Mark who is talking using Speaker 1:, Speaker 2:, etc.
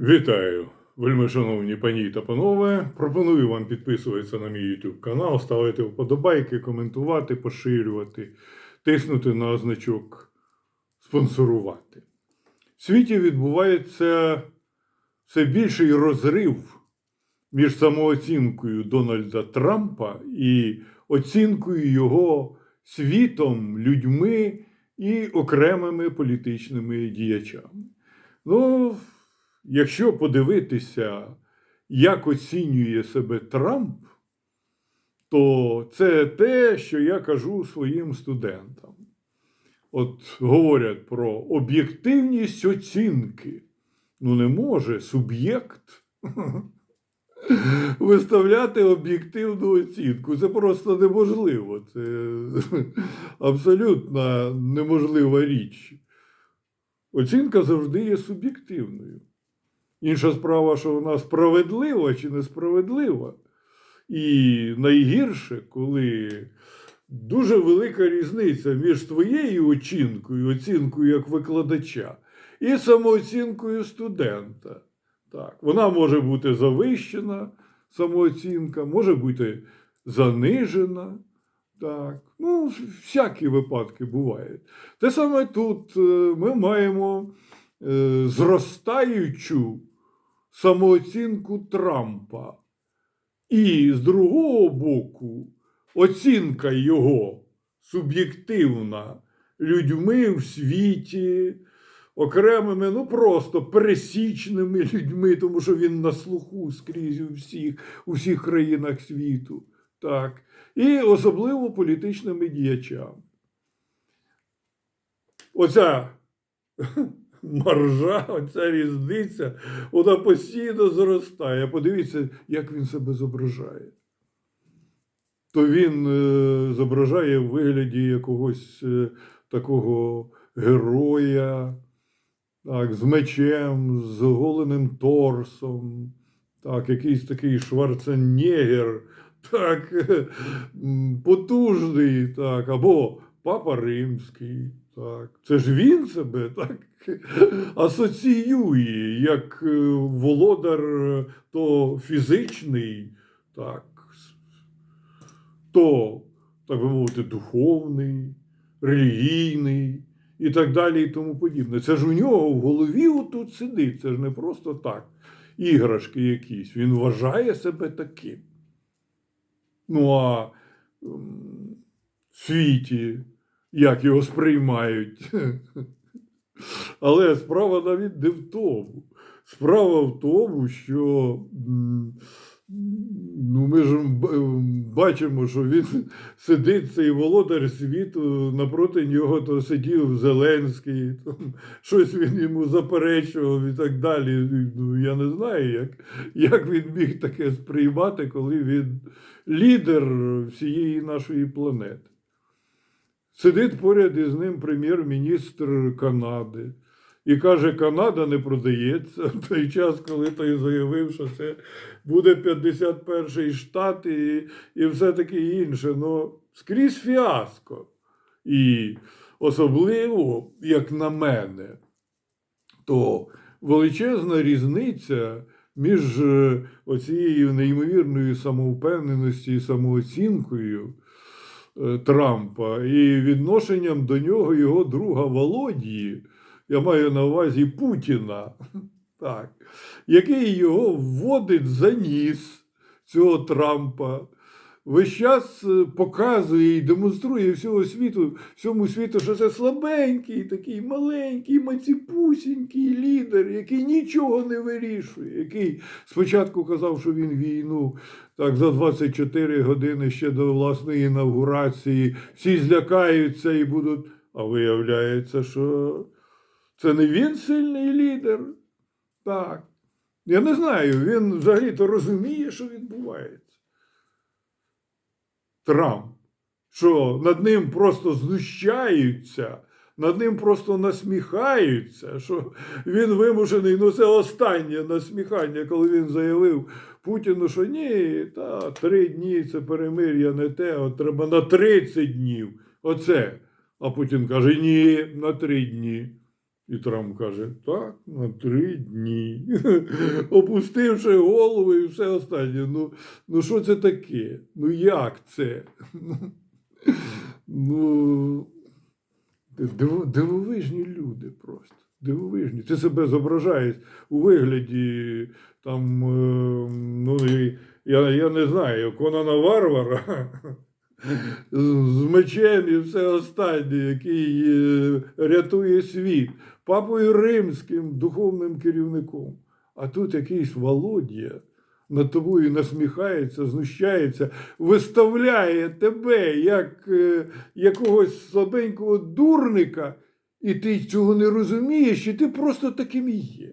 Speaker 1: Вітаю, вельми шановні пані та панове. Пропоную вам підписуватися на мій YouTube канал, ставити вподобайки, коментувати, поширювати, тиснути на значок спонсорувати. В світі відбувається все більший розрив між самооцінкою Дональда Трампа і оцінкою його світом, людьми і окремими політичними діячами. Ну, якщо подивитися, як оцінює себе Трамп, то це те, що я кажу своїм студентам. От говорять про об'єктивність оцінки. Ну, не може суб'єкт виставляти об'єктивну оцінку. Це просто неможливо. Це абсолютно неможлива річ. Оцінка завжди є суб'єктивною. Інша справа, що вона справедлива чи несправедлива. І найгірше, коли дуже велика різниця між твоєю оцінкою, оцінкою як викладача, і самооцінкою студента. Так, вона може бути завищена, самооцінка, може бути занижена. Так, ну, всякі випадки бувають. Те саме тут е, ми маємо е, зростаючу самооцінку Трампа. І з другого боку, оцінка його суб'єктивна людьми в світі, окремими, ну просто пересічними людьми, тому що він на слуху скрізь у всіх, у всіх країнах світу. Так. І особливо політичними діячами. Оця маржа, оця різниця, вона постійно зростає. Подивіться, як він себе зображає. То він е, зображає в вигляді якогось е, такого героя, так, з мечем, з голеним торсом, так, якийсь такий шварценеггер, так, потужний, так, або Папа Римський. Так. Це ж він себе так асоціює як е, володар е, то фізичний, так, то, так би мовити, духовний, релігійний і так далі, і тому подібне. Це ж у нього в голові отут сидить. Це ж не просто так. Іграшки якісь. Він вважає себе таким. Ну а в світі, як його сприймають. Але справа навіть не в тому. Справа в тому, що ну, ми ж бачимо, що він сидить цей володар світу, напроти нього то сидів Зеленський, там, щось він йому заперечував і так далі. Ну, я не знаю, як, як він міг таке сприймати, коли він лідер всієї нашої планети. Сидить поряд із ним прем'єр-міністр Канади і каже, Канада не продається в той час, коли той заявив, що це буде 51-й штат і, і все таке інше. Ну, скрізь фіаско. І особливо, як на мене, то величезна різниця між е, оцією неймовірною самовпевненістю і самооцінкою Трампа і відношенням до нього його друга Володії, я маю на увазі Путіна, так, який його вводить за ніс цього Трампа. Весь час е, показує і демонструє всього світу, всьому світу, що це слабенький, такий маленький, маціпусінький лідер, який нічого не вирішує, який спочатку казав, що він війну так за 24 години ще до власної інавгурації, всі злякаються і будуть. А виявляється, що це не він сильний лідер. Так. Я не знаю, він взагалі-то розуміє, що відбувається. Трамп, що над ним просто знущаються, над ним просто насміхаються, що він вимушений, ну це останнє насміхання, коли він заявив Путіну, що ні, та три дні це перемир'я не те, от треба на 30 днів. Оце. А Путін каже: ні, на три дні. І Трамп каже: так, на три дні. Опустивши голову і все останнє. Ну, ну що це таке? Ну як це? Ну, див- дивовижні люди просто. Дивовижні. Ти себе зображаєш у вигляді там, е, ну, я, я не знаю, Конана Варвара з, з мечем і все останнє, який е, рятує світ, папою римським духовним керівником. А тут якийсь Володя над тобою насміхається, знущається, виставляє тебе як е, якогось слабенького дурника, і ти цього не розумієш, і ти просто таким і є.